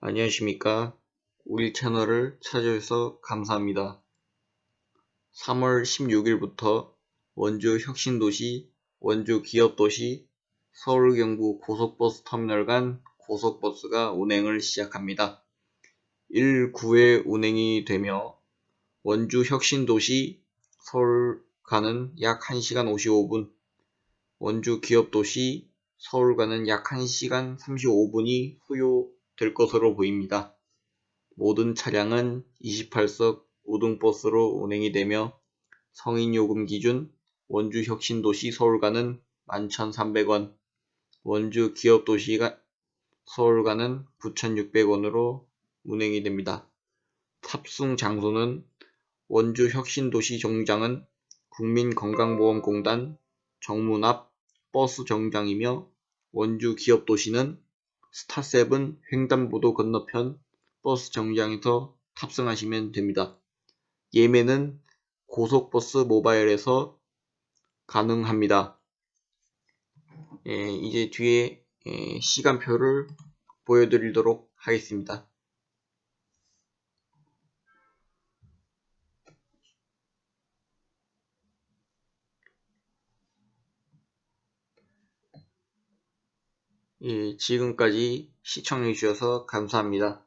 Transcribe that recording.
안녕하십니까. 우리 채널을 찾아주셔서 감사합니다. 3월 16일부터 원주 혁신도시, 원주 기업도시, 서울 경부 고속버스 터미널 간 고속버스가 운행을 시작합니다. 1, 9회 운행이 되며 원주 혁신도시, 서울 가는 약 1시간 55분, 원주 기업도시, 서울 가는 약 1시간 35분이 소요 될 것으로 보입니다. 모든 차량은 28석 우등버스로 운행이 되며 성인 요금 기준 원주 혁신도시 서울 가는 11,300원, 원주 기업도시가 서울 가는 9,600원으로 운행이 됩니다. 탑승 장소는 원주 혁신도시 정류장은 국민건강보험공단 정문 앞 버스 정류장이며 원주 기업도시는 스타세븐 횡단보도 건너편 버스 정류장에서 탑승하시면 됩니다. 예매는 고속버스 모바일에서 가능합니다. 예, 이제 뒤에 예, 시간표를 보여드리도록 하겠습니다. 예, 지금까지 시청해 주셔서 감사합니다.